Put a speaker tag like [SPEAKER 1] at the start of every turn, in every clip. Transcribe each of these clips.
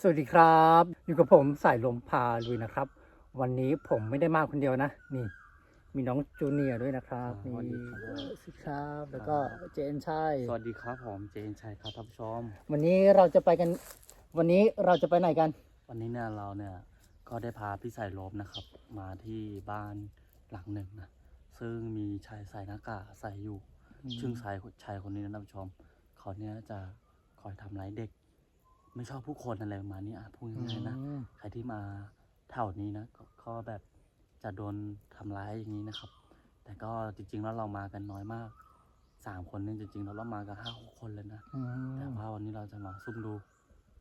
[SPEAKER 1] สวัสดีครับ อยู่กับผมสายลมพาลุยนะครับ วันนี้ผมไม่ได้มาคนเดียวนะ นี่ มีน้องจูเนียร์ด้วยนะครับ
[SPEAKER 2] อ่า
[SPEAKER 1] นี่
[SPEAKER 2] สวัสดีครับ
[SPEAKER 1] สวัสดีครับ แล้วก็เจนชัย
[SPEAKER 2] สวัสดีครับผมเจนชัยครับท่านผู้ชม
[SPEAKER 1] วันนี้เราจะไปกัน วันนี้เราจะไปไหนกัน
[SPEAKER 2] วันนี้เนี่ยเราเนี่ยก็ได้พาพี่สายลมนะครับ มาที่บ้านหลังหนึ่งนะซึ่งมีชายใส่หน้ากากใส่อยู่
[SPEAKER 1] อืม
[SPEAKER 2] ซึ่งชายชายคนนี้นะท่านผู้ชมเขาเนี่ยจะคอยทำร้ายเด็ก ไม่ชอบผู้คนอะไรประมาณนี้อะพูดง่ายๆนะ
[SPEAKER 1] อืม
[SPEAKER 2] ใครที่มาแถวนี้นะก็ก็แบบจะโดนทำร้ายอย่างนี้นะครับ แต่ก็จริง ๆ แล้วเรามากันน้อยมากสามคนเนี่ยจริงๆแล้วเรามากันห้าหกคนเลยนะ
[SPEAKER 1] อื
[SPEAKER 2] แต่
[SPEAKER 1] ม
[SPEAKER 2] ว่าวันนี้เราจะมาซุ่มดู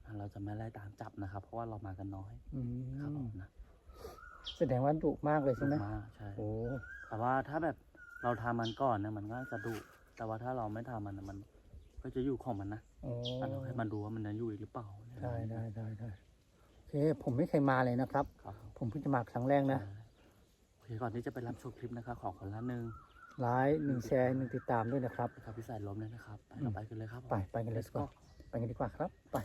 [SPEAKER 2] อะเราจะไม่ไล่ตามจับนะครับ เพราะว่าเรามากันน้อย
[SPEAKER 1] อื
[SPEAKER 2] ครับผมมนะ
[SPEAKER 1] แสดงว่าดุมากเลยใช่ไหม
[SPEAKER 2] มากใช่
[SPEAKER 1] โอ้
[SPEAKER 2] แต่ว่าถ้าแบบเราทำมันก่อนเนี่ยมันก็จะดุแต่ว่าถ้าเราไม่ทำมันนะมัน ก็จะอยู่ของมันนะ
[SPEAKER 1] โอ้
[SPEAKER 2] แต่เราให้มันดูว่ามันยังอยู่อีกหรือเปล่า
[SPEAKER 1] ได้ได้ได้ได้โอเคผมไม่เคยมาเลยนะครับ
[SPEAKER 2] ครับผม
[SPEAKER 1] ผมเพิ่งจะมาครั้งแรกนะ
[SPEAKER 2] ใช่โอเคก่อนที่จะไปรับชมคลิปนะครับของคนละหนึ่ง
[SPEAKER 1] ไลค์หนึ่งแชร์หนึ่งติดตามด้วยนะครับ
[SPEAKER 2] ครับพี่สายลมเลยนะครับไป
[SPEAKER 1] อื
[SPEAKER 2] เรา
[SPEAKER 1] ม
[SPEAKER 2] ไปกันเลยครับ
[SPEAKER 1] ไปไปกันเลยดีกว่า ไปกันดีกว่าครับ ไป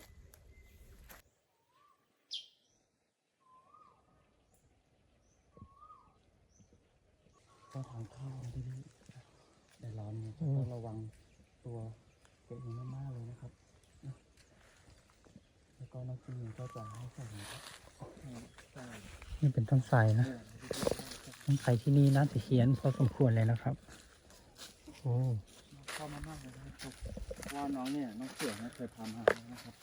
[SPEAKER 2] ก็ทางเข้าที่นี่แต่ร้อนเนี่ย
[SPEAKER 1] อืม
[SPEAKER 2] ต้องระวังตัว ตัวเองมากๆเลยนะครับนะแล้วก็นักจิงก็จะให้ใส่นะครับ
[SPEAKER 1] นี่เป็นต้นไทรนะ ต้นไทรที่นี่น่าจะเฮี้ยนพอสมควรเลยนะครับ โอ้
[SPEAKER 2] ชอบมากๆเลยนะครับเพราะว่าน้องเนี่ยน้องเสือเนี่ยเคยพามานะครับ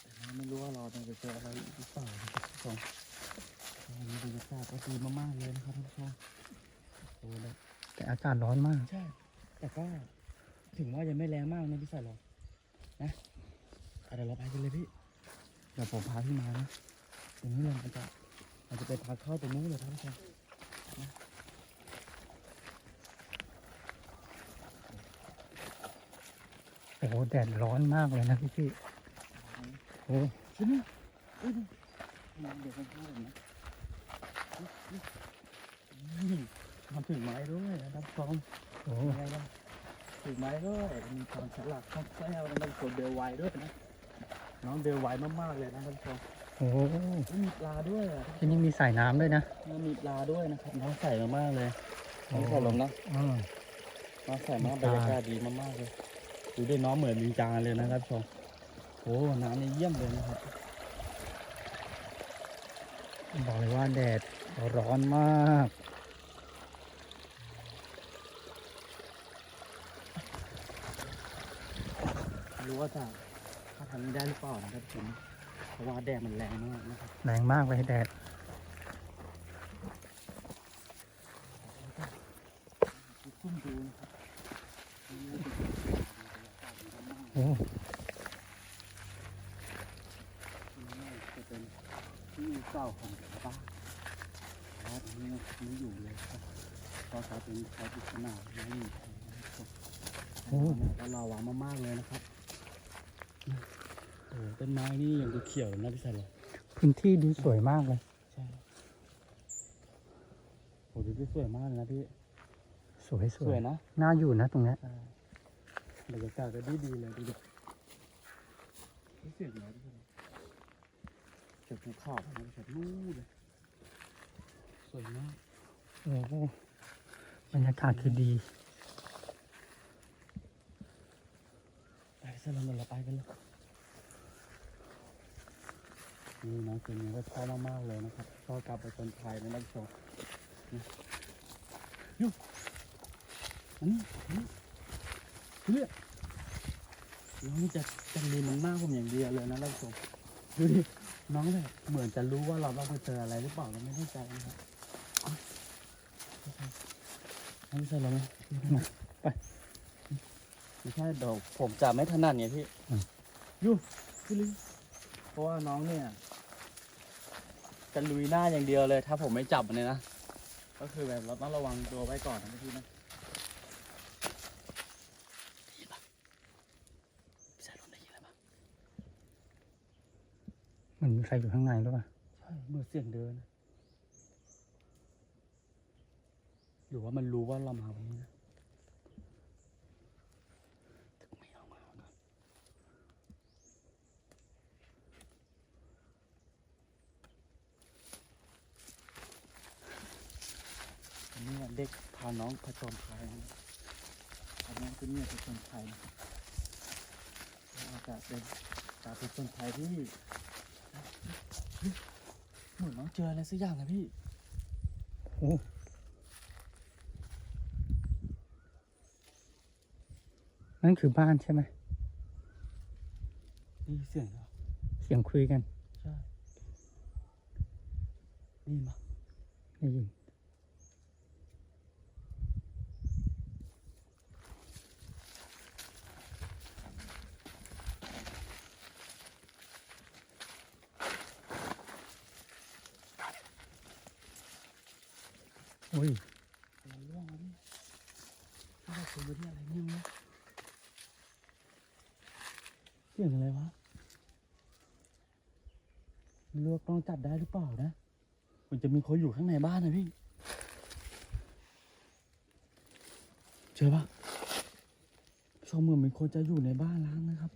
[SPEAKER 2] แต่เราไม่รู้ว่าเราจะเจออะไรอีกหรือเปล่านะครับทุกคนวันนี้บรรยากาศก็ดีมากๆเลยนะครับท่านผู้ชมโอ้โหแล้ว
[SPEAKER 1] แต่อากาศร้อนมาก
[SPEAKER 2] ใช่ แต่ก็ ถึงว่ายังไม่แรงมากนะพี่สายหรอกนะอะเดี๋ยวเราไปกันเลยพี่เดี๋ยวผมพาพี่มานะตรงนี้เลยมันจะมันจะไปทางเข้าตรงนู้นเลยท่านผู้ชม
[SPEAKER 1] โอ้โหแดดร้อนมากเลยนะพี่พี่โอ้
[SPEAKER 2] ใช่ไหมเอ้ยน้ำเดี๋ยวข้างๆผมนะนี่มันถึงไม้ด้วยนะครับฟอง
[SPEAKER 1] โห
[SPEAKER 2] ยังไงล่ะ ถึงไม้ด้วยมีความฉลาดคล่องแคล่วนะมันคนเดลไวด้วยนะน้องเดลไวมากๆเลยนะท่านผู้ชม
[SPEAKER 1] โอ้โห
[SPEAKER 2] อุ๊ยมีปลาด้วยอะ
[SPEAKER 1] ที่นี่มีสายน้ำด้วยนะ
[SPEAKER 2] มันมีปลาด้วยนะครับน้องใส่มากๆเลย
[SPEAKER 1] โอ้
[SPEAKER 2] น้องใส่ลงนะ
[SPEAKER 1] อ่า
[SPEAKER 2] น้องใส่มาก
[SPEAKER 1] มี
[SPEAKER 2] บร
[SPEAKER 1] ปลา
[SPEAKER 2] รยากาศดีมากๆเลยดูด้วยน้องเหมือนลิงจางเลยนะครับผู้ชมโอ้น้ำนี่เยี่ยมเลยนะครับ
[SPEAKER 1] บอกเลยว่าแดดร้อนมาก
[SPEAKER 2] รู้ว่าจะถ้าทำนี้ได้หรือเปล่านะครับผมเพราะว่าแดดมันแรงมากนะครับ
[SPEAKER 1] แรงมากเลยแดด
[SPEAKER 2] ซุ่มดูนะครับ
[SPEAKER 1] โอ้
[SPEAKER 2] นี่จะเป็นที่เก่าของบ้านแล้วตรงนี้ไม่อยู่เลยครับก็กลายเป็นชายปริศนาไม่มีใครนะครับ
[SPEAKER 1] โอ้
[SPEAKER 2] ก็ลาวามากๆเลยนะครับโอ้ ต้นไม้นี่ยังดูเขียวเลยนะพี่ชายเลย
[SPEAKER 1] พื้นที่ดูสวยมากเลย
[SPEAKER 2] ใช่โอ้ดูที่สวยมากเลยนะพี่
[SPEAKER 1] สวยส
[SPEAKER 2] ส
[SPEAKER 1] ว
[SPEAKER 2] วยยนะ
[SPEAKER 1] น่าอยู่นะตรงเนี้ย
[SPEAKER 2] ใช่บรรยากาศก็ดีดีๆเลยดูดิรู้สึกไหมพี่จากภูเขาไปนะจากนู่นเลยสวยมาก
[SPEAKER 1] โอ้โหบรรยากาศคือดี
[SPEAKER 2] ไปสลับเราไปกันเลย นี่น้องเจนี่ก็ชอบมากๆเลยนะครับชอบกลับไปคนไทยนะท่านชมนี่ยูอันนี้อันนี้เลือดน้องจะจะลืมมันมากผมอย่างเดียวเลยนะท่านผู้ชมดูดิน้องแบบเหมือนจะรู้ว่าเราต้องไปเจออะไรหรือเปล่าเราไม่แน่ใจนะครับอะน้องใช่เราไหม
[SPEAKER 1] ไป
[SPEAKER 2] ไม่ใช่ดี๋ยวผมจะไม่ถนัดไงพี่
[SPEAKER 1] อืม
[SPEAKER 2] ยูพี่ลิเพราะว่าน้องเนี่ย จะลุยหน้าอย่างเดียวเลย ถ้าผมไม่จับมันเลยนะ ก็คือแบบเราต้องระวังตัวไว้ก่อนนะพี่นะพี่ปะพี่ชายลมได้ยินอะไรปะ
[SPEAKER 1] มันมีใครอยู่ข้างในหรือเปล่า
[SPEAKER 2] ใช่เมื่อเสียงเดินนะหรือว่ามันรู้ว่าเรามาวันนี้นะไม่เอามาก่อน เด็กพาน้องผจญภัยนะพาน้องขึ้นเนี่ยผจญภัยนะอาจจะเป็นการผจญภัยที่เฮ้ยเหมือนน้องเจออะไรสักอย่างนะพี่
[SPEAKER 1] โอ้นั่นคือบ้านใช่ไหม
[SPEAKER 2] นี่เสียงเหรอ
[SPEAKER 1] เสียงคุยกัน
[SPEAKER 2] ใช่ นี่มา
[SPEAKER 1] ได้ยิน โอ้ย
[SPEAKER 2] อะไรร่วงวะพี่ถ้าเราคุยไปที่อะไรเนี่ยมั้ยเสียงอะไรวะไม่รู้ว่ากล้องจับได้หรือเปล่านะ มันจะมีคนอยู่ข้างในบ้านนะพี่ เจอปะชมเหมือนมีคนจะอยู่ในบ้านล้างนะครับ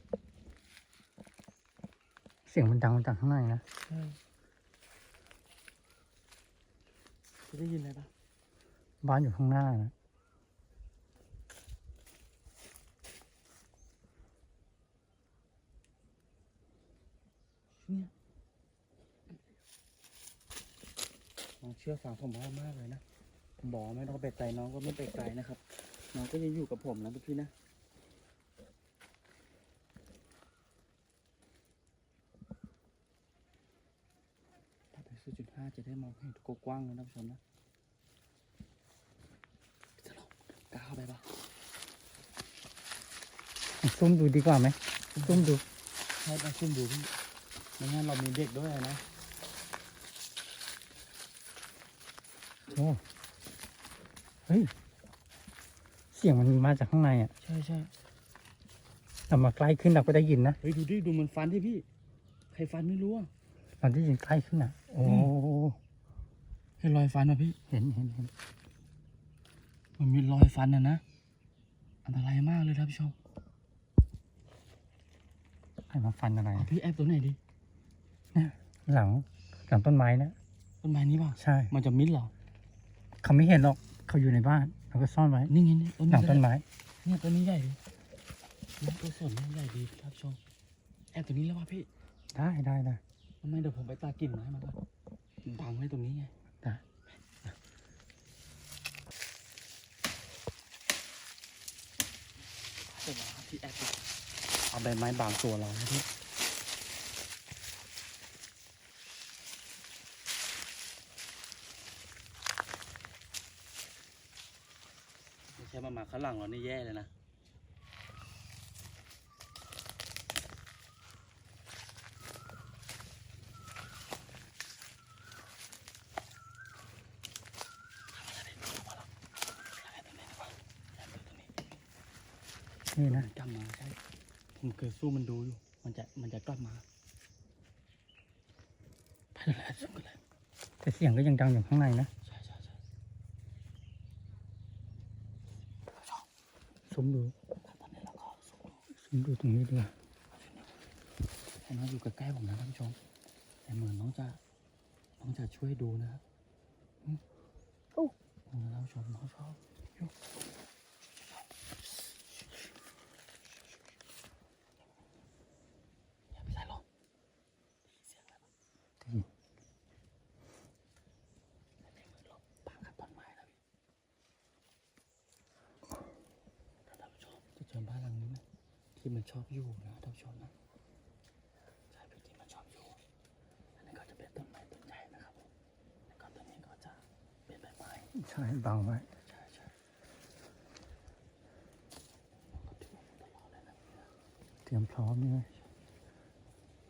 [SPEAKER 1] เสียงมันดังมาจากข้างในนะ
[SPEAKER 2] ใช่จะได้ยินอะไรปะ
[SPEAKER 1] บ้านอยู่ข้างหน้านะ
[SPEAKER 2] เนี่ยน้องเชื่อฟังผมว่ามากเลยนะ ผมบอกไม่ต้องไปไกลน้องก็ไม่ไปไกลนะครับ น้องก็ยังอยู่กับผมนะพี่นะถ้าไปสี่จุดห้าจะได้มองเห็นกว้างเลยนะผู้ชมนะลองกล้าเข้าไปปะ
[SPEAKER 1] ซุ่มดูดีกว่าไหมซุ่มดู
[SPEAKER 2] ให้มาขึ้นดูพี่ไม่งั้นเรามีเด็กด้วยนะ
[SPEAKER 1] โอ้เฮ้ย เสียงมันมาจากข้างในอะ
[SPEAKER 2] ใช่ใช่
[SPEAKER 1] เรามาใกล้ขึ้นเราก็ได้ยินนะ
[SPEAKER 2] เฮ้ย ดูดิ ดูมันฟันที่พี่ ใครฟันไม่รู้อะ
[SPEAKER 1] เราได้ยินใกล้ขึ้นอะ โอ้
[SPEAKER 2] เห็นรอยฟันป่ะพี่
[SPEAKER 1] เห็นเห็นเห็น
[SPEAKER 2] มันมีรอยฟันนะนะ อันตรายมากเลยท่านผู้ชม
[SPEAKER 1] ใครมาฟันอะไร
[SPEAKER 2] เอา
[SPEAKER 1] อะ
[SPEAKER 2] พี่แอบตัวไหนดิ
[SPEAKER 1] หลังหลังต้นไม้นะ
[SPEAKER 2] ต้นไม้นี้ป่ะ
[SPEAKER 1] ใช่
[SPEAKER 2] มันจะมิดเหรอ
[SPEAKER 1] เขาไม่เห็นหรอกเขาอยู่ในบ้านเราก็ซ่อนไว้
[SPEAKER 2] นี่ไงนี่ต้น
[SPEAKER 1] หลั
[SPEAKER 2] นี้
[SPEAKER 1] งต้นไม้
[SPEAKER 2] เนี่ยต้นนี้ใหญ่ดิเนี่ยตัวสนเนี่ยใหญ่ดีท่านผู้ชม แอบตัวนี้แล้วว่ะพี่
[SPEAKER 1] ได้ได้ได้
[SPEAKER 2] ทำไมเดี๋ยวผมไปตากิ่งไม้มันก่อนบังไว้ตรงนี้ไง ผมที่แอปเอาใบไม้บางตัวเรานะพี่ไม่ใช่มามาข้างหลังเรานี่แย่เลยนะ
[SPEAKER 1] นี่นะ
[SPEAKER 2] มันกลับมาใช่ ผม เคยสู้มันดูอยู่ มันจะมันจะกลับมาไปเลยสู้กันเลย
[SPEAKER 1] แต่เสียงก็ยังดังอยู่ข้างในนะ
[SPEAKER 2] ใช่ใช่ใช่
[SPEAKER 1] ซุ่มดู
[SPEAKER 2] ตอนนี้เราก็สู้
[SPEAKER 1] ซุ่มดูตรงนี้ดีกว่า
[SPEAKER 2] ให้น้องอยู่ใกล้ๆผมนะท่านผู้ชมแต่เหมือนน้องจะน้องจะช่วยดูนะครับโอ้ท่านผู้ชมน้องชอบอยู่อย่าไปใส่หรอกเสียงอะไรบ้าง
[SPEAKER 1] ได้ยิน
[SPEAKER 2] ในมือหลบปางกับต้นไม้นะพี่ท่านผู้ชมจะเจอบ้านหลังนี้ไหม ที่มันชอบอยู่นะท่านผู้ชมนะใช่พี่ที่มันชอบอยู่ อันนี้ก็จะเป็นต้นไม้ต้นใหญ่นะครับผมแล้วก็ต้นนี้ก็จะเป็นใบไม้
[SPEAKER 1] ใช่บังไว้
[SPEAKER 2] ใช่ใช่ก็ถือว่าตลอดเลยนะพี่นะ
[SPEAKER 1] เตรียมพร้อมเลย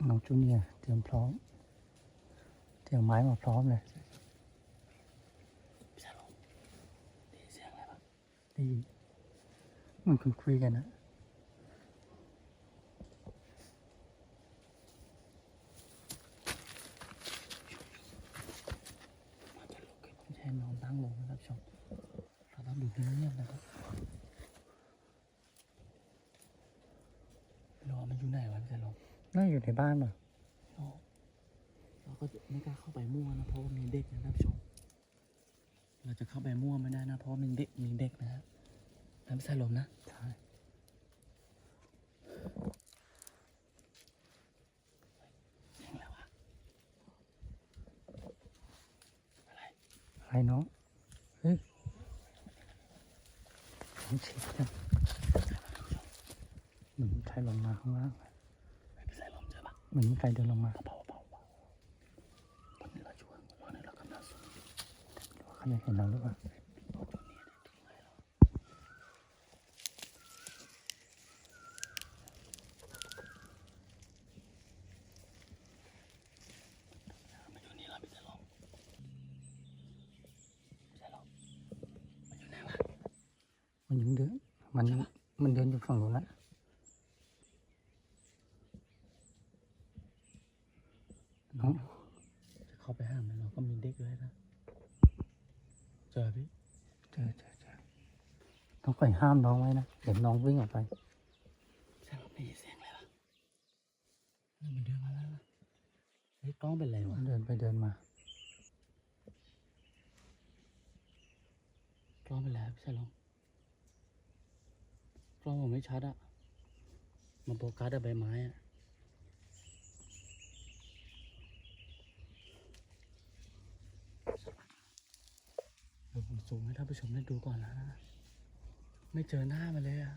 [SPEAKER 1] น้องจูเนียร์เตรียมพร้อม เตรียมไม้มาพร้อมเลย
[SPEAKER 2] พี่ชายลงได้ยินเสียงอะไรบ้าง
[SPEAKER 1] ได้ยินเหมันคุณคุยกันนะ
[SPEAKER 2] มันจะลุกขึ้นไม่ใช่นอนตั้งลงนะครับชมเราต้ องดูเงียบๆนะครับรอมันอยู่ไหนวะพี่ชายลง
[SPEAKER 1] น่าอยู่ในบ้านป่ะ
[SPEAKER 2] รอเราก็ไม่กล้าเข้าไปมั่วนะเพราะว่ามีเด็กนะครับชมเราจะเข้าไปมั่วไม่ได้นะเพราะมันเด็กมีเด็กนะฮะน้ำใส่ลมนะ
[SPEAKER 1] ใช่
[SPEAKER 2] เสียงอะไรวะ
[SPEAKER 1] อะไรน้องเฮ้ยน้อง เช็คกันเหมือนใครลงมาข้างล่าง
[SPEAKER 2] ไปใส่ลมเจอปะ
[SPEAKER 1] เหมือนมีใครเดินลงมา
[SPEAKER 2] เบาเบาเบาตอนนี้เราช่วยรอในเรากำลังสูง
[SPEAKER 1] เขาจะเห็นเราหรือเปล่า
[SPEAKER 2] มันอยู่นี่เราไม่ใส่ลมใส่ลมมันอยู่ไหนวะ
[SPEAKER 1] มันยังเดินมันมันเดินอยู่ฝั่งนู้นนะน้อง
[SPEAKER 2] จะเข้าไปห้ามมันเราก็มีเด็กด้วยนะเจอพี่
[SPEAKER 1] เจอเจอเจอต้องคอยห้ามน้องไว้นะเดี๋ยวน้องวิ่งออกไป
[SPEAKER 2] ใช่เราได้ยินเสียงอะไรวะนี่มันเดินมาแล้วนะเฮ้ยกล้องเป็นไรวะ
[SPEAKER 1] เดินไปเดินมา
[SPEAKER 2] กล้องเป็นไรพี่ชายลมก ล้องผมไม่ชัดอะมันโฟกัสแต่ใบไม้อะเดี๋ยวผมซูมให้ท่านผู้ชมได้ดูก่อนนะ ไม่เจอหน้ามันเลยอะ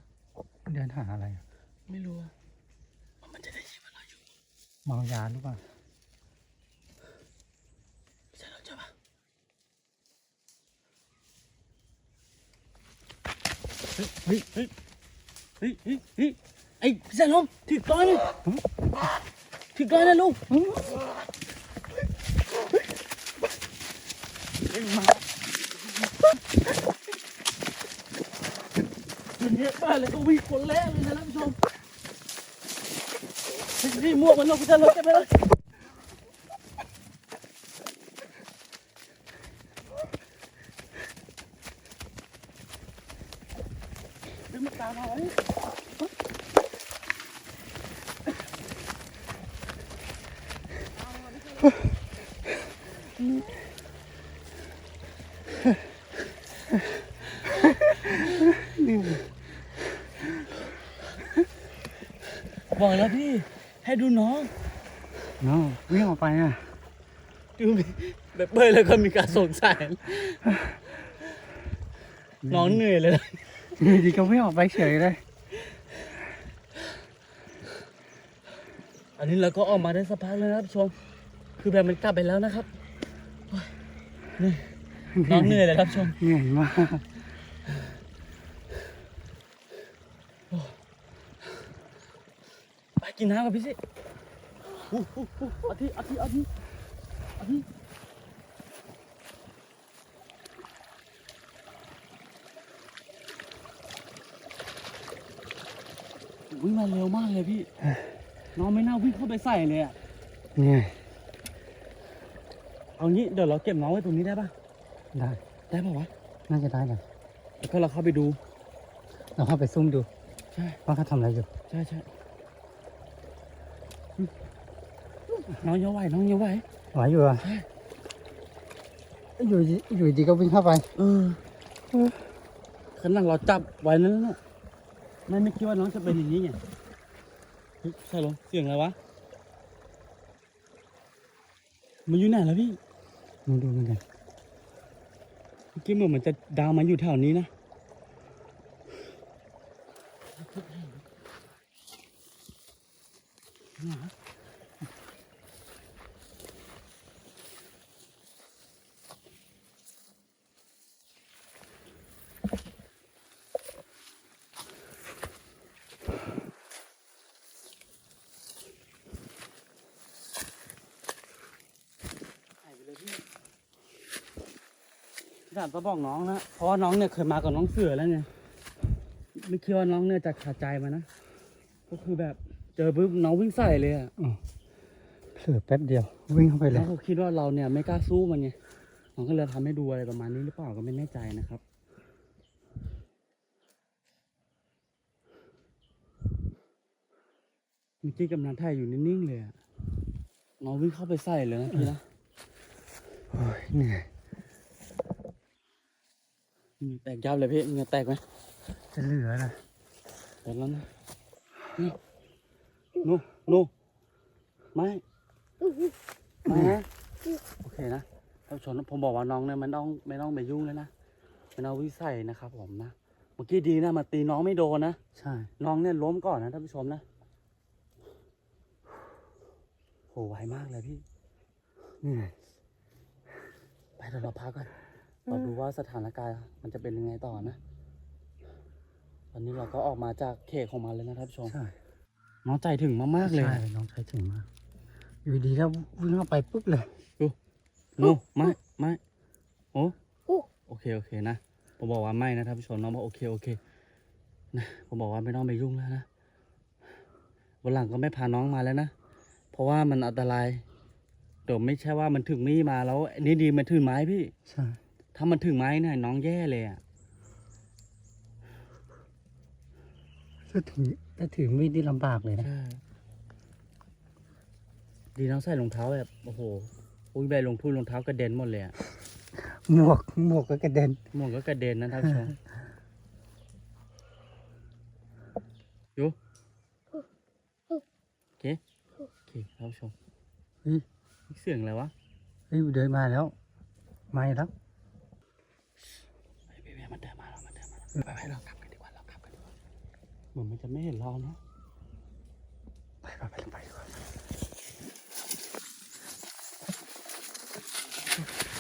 [SPEAKER 1] เดินหาอะไรอะ
[SPEAKER 2] ไม่รู้อะว่ามันจะได้ยินว่าเราอยู่
[SPEAKER 1] เมายาหรือเปล่า
[SPEAKER 2] ใช่เราจะปะเฮ้ยเฮ้ย เฮ้ยเฮ้ยเฮ้ยไอ้พี่ชายลมถือก้อนเลยถือก้อนนะลูกเฮ้ยมาวันนี้บ้านเลยก็วิ่งคนแรกเลยนะท่านผู้ชมเฮ้ยนี่หมวกมันเราพี่ชายลมจะไปเลย ดึงมาตามเอาไว้ บอกแล้วพี่ ให้ดูน้อง
[SPEAKER 1] น้องวิ่งออกไปอะ
[SPEAKER 2] ดูแบบเบยแล้วก็มีการสงสัยน้องเหนื่อยเลยนะ
[SPEAKER 1] อยู่ดีก็วิ่งออกไปเฉยเลย
[SPEAKER 2] อันนี้เราก็ออกมาได้สักพักแล้วนะครับผู้ชม คือแบบมันกลับไปแล้วนะครับโอ้ยนี่น้องเหนื่อยเลยครับผู้ชม
[SPEAKER 1] เหนื่อยมาก
[SPEAKER 2] ไปกินน้ำกับพี่สิอู้หูหูเอาที่เอาที่เอาที่เอาที่วิ่งมาเร็วมากเลยพี่ น้องไม่น่าวิ่งเข้าไปใส่เลยอะ
[SPEAKER 1] เหนื่อย
[SPEAKER 2] เอางี้เดี๋ยวเราเก็บน้องไว้ตรงนี้ได้ปะ
[SPEAKER 1] ได้
[SPEAKER 2] ได้ปะวะ
[SPEAKER 1] น่าจะได้นะ
[SPEAKER 2] แล้วก็เราเข้าไปดู
[SPEAKER 1] เราเข้าไปซุ่มดู
[SPEAKER 2] ใช่
[SPEAKER 1] ว่าเขาทำอะไรอยู่
[SPEAKER 2] ใช่ใช่อืมน้องเยาไหวน้องเยาไหว
[SPEAKER 1] ไหวอยู่อะ
[SPEAKER 2] ใช่
[SPEAKER 1] อยู่ดีอยู่ดีก็วิ่งเข้าไป
[SPEAKER 2] เออขนาดเราจับไว้นั่นน่ะแม่ไม่คิดว่าน้องจะเป็นอย่างนี้ไงเฮ้ยใช่เหรอเสียงอะไรวะมันอยู่ไหนแล้วพี่
[SPEAKER 1] ม่ดูเหมือนกัน
[SPEAKER 2] เมื่อกี้เหมือนมันจะดาวมาอยู่แถวนี้นะ หายไปเลยพี่ อยากจะบอกน้องนะ เพราะว่าน้องเนี่ยเคยมากับน้องเสือแล้วไงไม่คิดว่าน้องเนี่ยจะขาดใจมานะ ก็คือแบบเจอปุ๊บน้องวิ่งใส่เลยอะ
[SPEAKER 1] เผลอแป๊บเดียว วิ่งเข้าไปเล
[SPEAKER 2] แล้
[SPEAKER 1] ยว
[SPEAKER 2] เขาคิดว่าเราเนี่ยไม่กล้าสู้มันไงน้องก็เลยทำให้ดูอะไรประมาณนี้หรือเปล่าก็ไม่แน่ใจนะครับ เมื่อกี้กำนันถ่ายอยู่นิ่งๆเลยอะน้องวิ่งเข้าไปใส่เลยนะพี่นะ
[SPEAKER 1] โอ้ยเหนื่อย
[SPEAKER 2] เหงื่อ แตกยับเลยพี่เหงื่อแตกไหม
[SPEAKER 1] จะเหลือนะ
[SPEAKER 2] แตกแล้วนะนี่นู่นู่ไม่ไม่นะโอเคนะท่านผู้ชมผมบอกว่าน้องเนี่ยมันต้องไม่ต้องไปยุ่งเลยนะเป็นเอาวิสัยนะครับผมนะเมื่อกี้ดีนะมาตีน้องไม่โดนนะ
[SPEAKER 1] ใช่
[SPEAKER 2] น้องเนี่ยล้มก่อนนะท่านผู้ชมนะโหไวมากเลยพี่
[SPEAKER 1] นี่ไง
[SPEAKER 2] ไปเดี๋ยวเราพักก่อน เราดูว่าสถานการณ์มันจะเป็นยังไงต่อนะ ตอนนี้เราก็ออกมาจากเขตของมันแล้วนะท่านผู้ชม
[SPEAKER 1] ใช่
[SPEAKER 2] น้องใจถึงมากๆเลย
[SPEAKER 1] ใช่น้องชายถึงมาก อยู่ดีแล้ววิ่งเข้าไปปุ๊บเลย
[SPEAKER 2] โนไม่ไม่โอ้โอเคโอเคนะ ผมบอกว่าไม่นะท่านผู้ชมน้องบอกโอเคโอเค นะ ผมบอกว่าไม่ต้องไปยุ่งแล้วนะวันหลังก็ไม่พาน้องมาแล้วนะ เพราะว่ามันอันตรายเดี๋ยวไม่ใช่ว่ามันถึงมีดมาแล้วอันนี่ดีมันถือไม้พี่
[SPEAKER 1] ใช่
[SPEAKER 2] ถ้ามันถึงไม้เนี่ยน้องแย่เลยอะ
[SPEAKER 1] ถ้าถือถ้าถือมีดนี่ลำบากเลยนะ
[SPEAKER 2] ใช่ดีน้องใส่รองเท้าแบบโอ้โห อุ้ยใบลงทุ่นรองเท้ากระเด็นหมดเลยอะ
[SPEAKER 1] หมวกหมวกก็กระเด็น
[SPEAKER 2] หมวกก็กระเด็นนะท่านผู้ชมอยู่โอเคโอเคท่านผู้ชม
[SPEAKER 1] เฮ้ย
[SPEAKER 2] เสียงอะไรวะ
[SPEAKER 1] เฮ้ยเดินมาแล้ว ไม่แล้ว
[SPEAKER 2] ไปไปเรากลับกันดีกว่าเรากลับกันดีกว่าเหมือนมันจะไม่เห็นเราเนาะ
[SPEAKER 1] ไปไปไปไปดีกว่า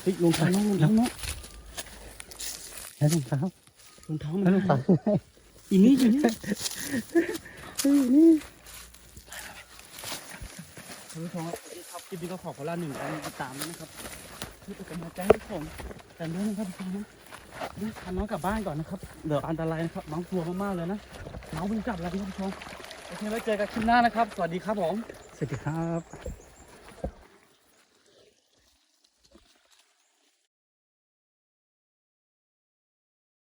[SPEAKER 2] เฮ้ยรองเท้าน้องรองเท้าน้อง
[SPEAKER 1] แล้วรองเท้าร
[SPEAKER 2] องเท้ามั
[SPEAKER 1] แล้ว
[SPEAKER 2] น
[SPEAKER 1] รองเท้า
[SPEAKER 2] อีนี่อีนี่
[SPEAKER 1] เฮ้ยนี่
[SPEAKER 2] ท่านผู้ชมครับคลิปนี้ก็ขอขอลาหนึ่งการติดตามด้วยนะครับที่เป็นกำลังใจให้ผมแต่ด้วยนะครับทุกคน นะเดี๋ยวพาน้องกลับบ้านก่อนนะครับเดี๋ยวอันตรายนะครับน้องกลัวมากๆเลยนะน้องวิ่งกลับแล้วคุณผู้ชมโอเคไว้เจอกันคลิปหน้านะครับ สวัสดีครับผม
[SPEAKER 1] สวัสดีครับ